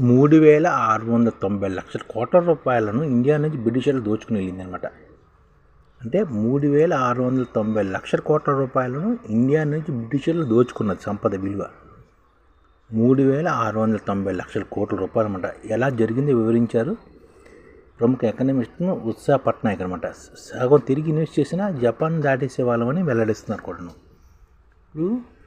మూడు వేల ఆరు వందల తొంభై లక్షల కోట్ల రూపాయలను ఇండియా నుంచి బ్రిటిషర్లు దోచుకుని వెళ్ళింది అనమాట అంటే మూడు వేల ఆరు వందల తొంభై లక్షల కోట్ల రూపాయలను ఇండియా నుంచి బ్రిటిషర్లు దోచుకున్నది సంపద విలువ. మూడు వేల ఆరు వందల తొంభై లక్షల కోట్ల రూపాయలు అనమాట ఎలా జరిగిందో వివరించారు. ప్రముఖ ఎకనమిస్ట్ను ఉత్సాహ పట్నాయక్ అనమాట సగం తిరిగి ఇన్వెస్ట్ చేసినా జపాన్ దాటేసే వాళ్ళమని వెల్లడిస్తున్నారు కూడాను. ఇప్పుడు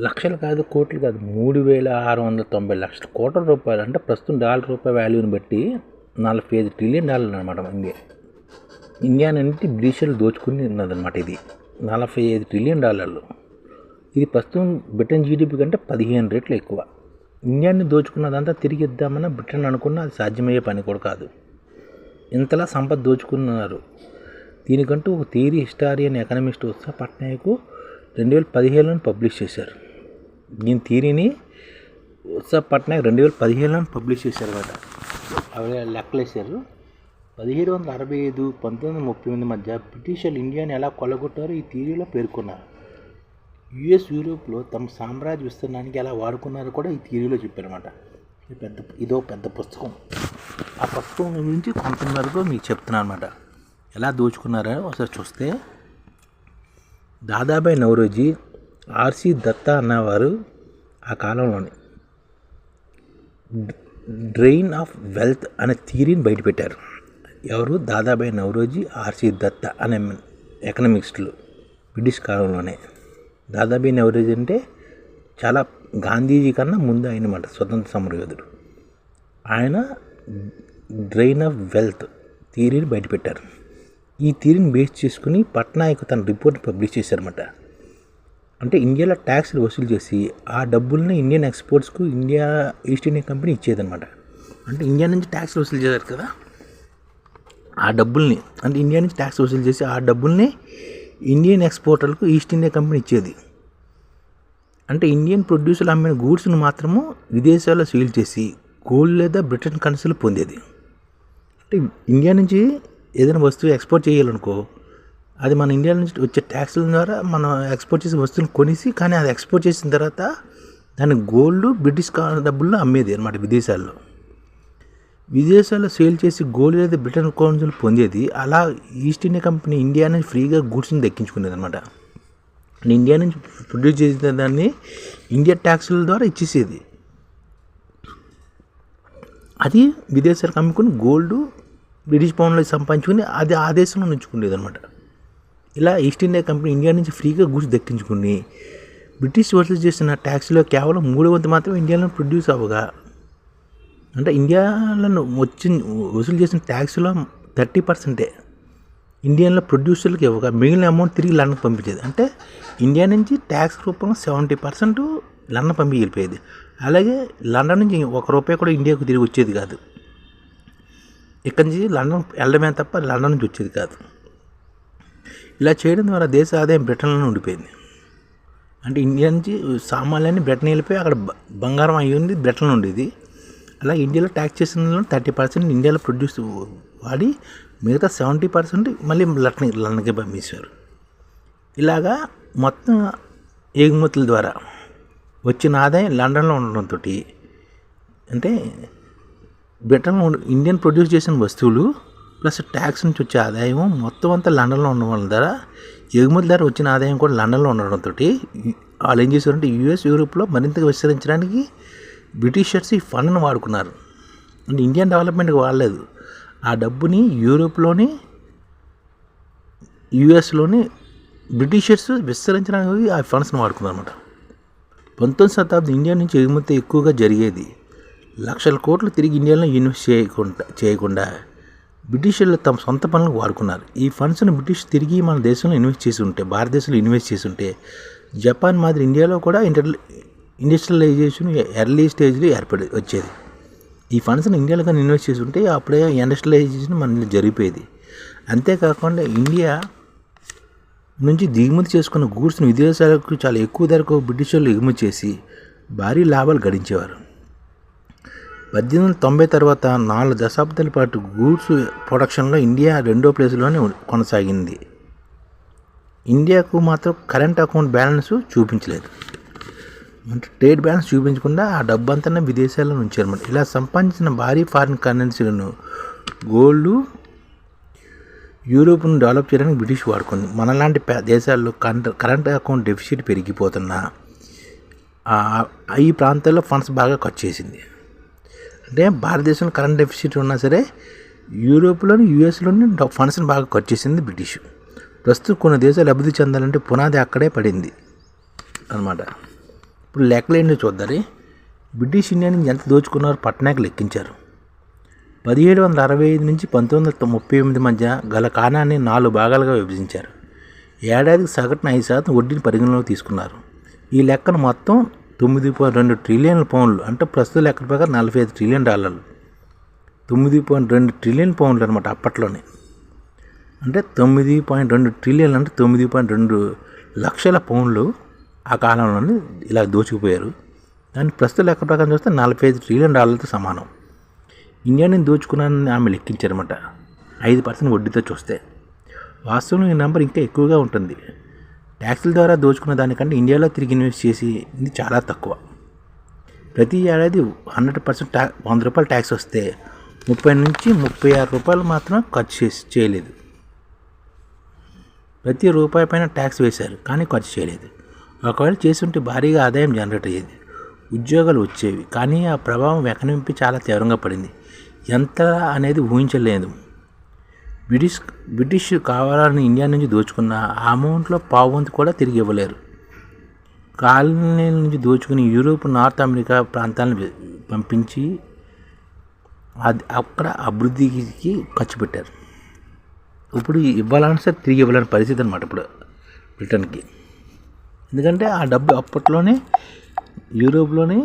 లక్షలు కాదు కోట్లు కాదు మూడు వేల ఆరు వందల తొంభై లక్షల కోట్ల రూపాయలు. అంటే ప్రస్తుతం డాలర్ రూపాయి వాల్యూని బట్టి నలభై ఐదు ట్రిలియన్ డాలర్లు అనమాట ఇండియా. ఇండియా నుండి బ్రిటిషర్లు దోచుకుని ఉన్నదన్నమాట ఇది. నలభై ఐదు ట్రిలియన్ డాలర్లు. ఇది ప్రస్తుతం బ్రిటన్ జీడిపి కంటే పదిహేను రెట్లు ఎక్కువ. ఇండియాని దోచుకున్నదంతా తిరిగి ఇద్దామని బ్రిటన్ అనుకున్న అది సాధ్యమయ్యే పని కూడా కాదు. ఇంతలా సంపద దోచుకున్నారు. దీనికంటూ ఒక థియరీ హిస్టారియన్ ఎకనమిస్ట్ వస్తే పట్నాయకు రెండు వేల పదిహేనులో పబ్లిష్ చేశారు. దీని థీరీని ఉత్సాహ పట్నాయక్ రెండు వేల పదిహేనులో పబ్లిష్ చేశారు అనమాట అవి లెక్కలేశారు. పదిహేడు వందల అరవై ఐదు పంతొమ్మిది వందల ముప్పై ఎనిమిది మధ్య బ్రిటిషర్లు ఇండియాని ఎలా కొల్లగొట్టారో ఈ థియరీలో పేర్కొన్నారు. యుఎస్ యూరోప్లో తమ సామ్రాజ్య విస్తరణానికి ఎలా వాడుకున్నారో కూడా ఈ థియరీలో చెప్పారన్నమాట. ఇది పెద్ద ఇదో పెద్ద పుస్తకం. ఆ పుస్తకం గురించి కొంతవరకు మీకు చెప్తున్నాను అనమాట ఎలా దోచుకున్నారో ఒకసారి చూస్తే దాదాబాయి నవరోజీ ఆర్సి దత్తా అన్నవారు ఆ కాలంలోనే డ్రెయిన్ ఆఫ్ వెల్త్ అనే థియరీని బయటపెట్టారు. ఎవరు? దాదాబాయి నవరోజీ ఆర్సి దత్త అనే ఎకనామిక్స్టులు బ్రిటిష్ కాలంలోనే. దాదాబాయి నవరోజీ అంటే చాలా గాంధీజీ కన్నా ముందు అయినమాట స్వతంత్ర సమరయోధుడు. ఆయన డ్రెయిన్ ఆఫ్ వెల్త్ థియరీని బయటపెట్టారు. ఈ థియరీని బేస్ చేసుకుని పట్నాయక్ తన రిపోర్ట్ పబ్లిష్ చేశారన్నమాట. అంటే ఇండియాలో ట్యాక్స్లు వసూలు చేసి ఆ డబ్బుల్ని ఇండియన్ ఎక్స్పోర్ట్స్కు ఇండియా ఈస్ట్ ఇండియా కంపెనీ ఇచ్చేదన్నమాట. అంటే ఇండియా నుంచి ట్యాక్స్ వసూలు చేశారు కదా? ఆ డబ్బుల్ని అంటే ఇండియా నుంచి ట్యాక్స్ వసూలు చేసి ఆ డబ్బుల్ని ఇండియన్ ఎక్స్పోర్టర్లకు ఈస్ట్ ఇండియా కంపెనీ ఇచ్చేది. అంటే ఇండియన్ ప్రొడ్యూసర్లు అమ్మిన గూడ్స్ను మాత్రము విదేశాల్లో సేల్ చేసి గోల్డ్ లేదా బ్రిటన్ కరెన్సీలు పొందేది. అంటే ఇండియా నుంచి ఏదైనా వస్తువు ఎక్స్పోర్ట్ చేయాలనుకో అది మన ఇండియా నుంచి వచ్చే ట్యాక్స్ల ద్వారా మనం ఎక్స్పోర్ట్ చేసే వస్తువులు కొనేసి కానీ అది ఎక్స్పోర్ట్ చేసిన తర్వాత దాని గోల్డ్ బ్రిటిష్ డబ్బుల్లో అమ్మేది అనమాట విదేశాల్లో. విదేశాల్లో సేల్ చేసి గోల్డ్ లేదా బ్రిటన్ కౌన్సిల్ పొందేది అలా ఈస్ట్ ఇండియా కంపెనీ ఇండియా నుంచి ఫ్రీగా గూడ్స్ని దక్కించుకునేది అనమాట ఇండియా నుంచి ప్రొడ్యూస్ చేసిన దాన్ని ఇండియా ట్యాక్స్ల ద్వారా ఇచ్చేసేది. అది విదేశాలకు అమ్ముకుని గోల్డ్ బ్రిటిష్ పౌన్లో సంపాదించుకుని అది ఆ దేశంలో ఉంచుకునేది అనమాట ఇలా ఈస్ట్ ఇండియా కంపెనీ ఇండియా నుంచి ఫ్రీగా గూడ్స్ దక్కించుకుని బ్రిటిష్ వసూలు చేసిన ట్యాక్స్లో కేవలం మూడు వంతు మాత్రమే ఇండియాలో ప్రొడ్యూస్ అవ్వగా. అంటే ఇండియాలో వచ్చి వసూలు చేసిన ట్యాక్స్లో థర్టీ పర్సెంటే ఇండియన్లో ప్రొడ్యూసర్లకు ఇవ్వగా. మిగిలిన అమౌంట్ తిరిగి లండన్ పంపించేది. అంటే ఇండియా నుంచి ట్యాక్స్ రూపంలో సెవెంటీ పర్సెంట్ లండన్ పంపి వెళ్ళిపోయేది. అలాగే లండన్ నుంచి ఒక రూపాయి కూడా ఇండియాకు తిరిగి వచ్చేది కాదు. ఇక్కడి నుంచి లండన్ వెళ్ళడమే తప్ప లండన్ నుంచి వచ్చేది కాదు. ఇలా చేయడం ద్వారా దేశ ఆదాయం బ్రిటన్లోనే ఉండిపోయింది. అంటే ఇండియా నుంచి సామాన్యాన్ని బ్రిటన్ వెళ్ళిపోయి అక్కడ బంగారం అయ్యి ఉంది బ్రిటన్ ఉండేది. అలా ఇండియాలో ట్యాక్స్ చేసిన థర్టీ పర్సెంట్ ఇండియాలో ప్రొడ్యూస్ వాడి మిగతా సెవెంటీ పర్సెంట్ మళ్ళీ లట్న లండన్కి పంపించారు ఇలాగా మొత్తం ఎగుమతుల ద్వారా వచ్చిన ఆదాయం లండన్లో ఉండడంతో అంటే బ్రిటన్ ఇండియన్ ప్రొడ్యూస్ చేసిన వస్తువులు ప్లస్ ట్యాక్స్ నుంచి వచ్చే ఆదాయం మొత్తం అంతా లండన్లో ఉండడం వల్ల ద్వారా ఎగుమతి ద్వారా వచ్చిన ఆదాయం కూడా లండన్లో ఉండడంతో వాళ్ళు ఏం చేశారంటే యూఎస్ యూరోప్లో మరింతగా విస్తరించడానికి బ్రిటిషర్స్ ఈ ఫండ్ను వాడుకున్నారు. అంటే ఇండియన్ డెవలప్మెంట్కి వాడలేదు. ఆ డబ్బుని యూరోప్లోని యుఎస్లోని బ్రిటిషర్స్ విస్తరించడానికి ఆ ఫండ్స్ని వాడుకున్నారు అనమాట పంతొమ్మిది శతాబ్దం ఇండియా నుంచి ఎగుమతి ఎక్కువగా జరిగేది. లక్షల కోట్లు తిరిగి ఇండియాలో ఇన్వెస్ట్ చేయకుండా చేయకుండా బ్రిటిషర్లు తమ సొంత పనులకు వాడుకున్నారు. ఈ ఫండ్స్ను బ్రిటిష్ తిరిగి మన దేశంలో ఇన్వెస్ట్ చేసి ఉంటే భారతదేశంలో ఇన్వెస్ట్ చేసి ఉంటే జపాన్ మాదిరి ఇండియాలో కూడా ఇంటర్ ఇండస్ట్రియలైజేషన్ ఎర్లీ స్టేజ్లో ఏర్పడి వచ్చేది. ఈ ఫండ్స్ని ఇండియాలో కానీ ఇన్వెస్ట్ చేసి ఉంటే అప్పుడే ఇండస్ట్రియలైజేషన్ మన జరిగిపోయేది. అంతేకాకుండా ఇండియా నుంచి దిగుమతి చేసుకున్న గూడ్స్ని విదేశాలకు చాలా ఎక్కువ ధరకు బ్రిటిష్ వాళ్ళు ఎగుమతి చేసి భారీ లాభాలు గడించేవారు. పద్దెనిమిది వందల తొంభై తర్వాత నాలుగు దశాబ్దాల పాటు గూడ్స్ ప్రొడక్షన్లో ఇండియా రెండో ప్లేస్లోనే కొనసాగింది. ఇండియాకు మాత్రం కరెంట్ అకౌంట్ బ్యాలెన్స్ చూపించలేదు. అంటే ట్రేడ్ బ్యాలెన్స్ చూపించకుండా ఆ డబ్బు అంతా విదేశాల్లో ఉంచారన్నమాట ఇలా సంపాదించిన భారీ ఫారిన్ కరెన్సీలను గోల్డ్ యూరోప్ను డెవలప్ చేయడానికి బ్రిటిష్ వాడుకుంది. మనలాంటి దేశాల్లో కరెంట్ కరెంట్ అకౌంట్ డెఫిసిట్ పెరిగిపోతున్నా ఆ- ఈ ప్రాంతాల్లో ఫండ్స్ బాగా ఖర్చు చేసింది. అంటే భారతదేశంలో కరెంట్ డెఫిసిట్ ఉన్నా సరే యూరోప్లోని యూఎస్లోని ఫండ్స్ని బాగా ఖర్చు చేసింది బ్రిటిష్. ప్రస్తుతం కొన్ని దేశాలు అభివృద్ధి చెందాలంటే పునాది అక్కడే పడింది అనమాట ఇప్పుడు లెక్కలు ఏంటో చూద్దారి బ్రిటిష్ ఇండియా నుంచి ఎంత దోచుకున్నారో పట్టణానికి లెక్కించారు. పదిహేడు వందల అరవై ఐదు నుంచి పంతొమ్మిది వందల ముప్పై ఎనిమిది మధ్య గల కాణాన్ని నాలుగు భాగాలుగా విభజించారు. ఏడాదికి సగటున ఐదు శాతం వడ్డీని పరిగణలోకి తీసుకున్నారు. ఈ లెక్కను మొత్తం తొమ్మిది పాయింట్ రెండు ట్రిలియన్ల పౌండ్లు. అంటే ప్రస్తుత లెక్క ప్రకారం నలభై ఐదు ట్రిలియన్ డాలర్లు. తొమ్మిది పాయింట్ రెండు ట్రిలియన్ పౌండ్లు అనమాట అప్పట్లోనే. అంటే తొమ్మిది పాయింట్ రెండు ట్రిలియన్ అంటే తొమ్మిది పాయింట్ రెండు లక్షల పౌండ్లు ఆ కాలంలోనే ఇలా దోచుకుపోయారు. దాని ప్రస్తుత లెక్క ప్రకారం చూస్తే నలభై ఐదు ట్రిలియన్ డాలర్లతో సమానం. ఇండియాని దోచుకున్నానని ఆమె లెక్కించారన్నమాట. ఐదు పర్సెంట్ వడ్డీతో చూస్తే. వాస్తవంలో ఈ నెంబర్ ఇంకా ఎక్కువగా ఉంటుంది. ట్యాక్సుల ద్వారా దోచుకున్న దానికంటే ఇండియాలో తిరిగి ఇన్వెస్ట్ చేసింది చాలా తక్కువ. ప్రతి ఏడాది హండ్రెడ్ పర్సెంట్ ట్యా వంద రూపాయలు ట్యాక్స్ వస్తే ముప్పై నుంచి ముప్పై ఆరు రూపాయలు మాత్రం ఖర్చు చేసి చేయలేదు. ప్రతి రూపాయి పైన ట్యాక్స్ వేశారు కానీ ఖర్చు చేయలేదు. ఒకవేళ చేస్తుంటే భారీగా ఆదాయం జనరేట్ అయ్యేది. ఉద్యోగాలు వచ్చేవి కానీ ఆ ప్రభావం ఎకనమీపై చాలా తీవ్రంగా పడింది. ఎంత అనేది ఊహించలేదు బ్రిటిష్ బ్రిటిష్ కావాలని ఇండియా నుంచి దోచుకున్న ఆ అమౌంట్లో పావు వంతు కూడా తిరిగి ఇవ్వలేరు. కాలనీల నుంచి దోచుకుని యూరోప్ నార్త్ అమెరికా ప్రాంతాలను పంపించి అది అక్కడ అభివృద్ధికి ఖర్చు పెట్టారు. ఇప్పుడు ఇవ్వాలని సరే తిరిగి ఇవ్వాలని పరిస్థితి అనమాట ఇప్పుడు బ్రిటన్కి. ఎందుకంటే ఆ డబ్బు అప్పట్లోనే యూరోప్లోనే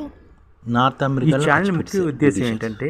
నార్త్ అమెరికా ఛానల్ ముఖ్య ఉద్దేశం ఏంటంటే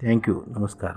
ಥ್ಯಾಂಕ್ ಯು ನಮಸ್ಕಾರ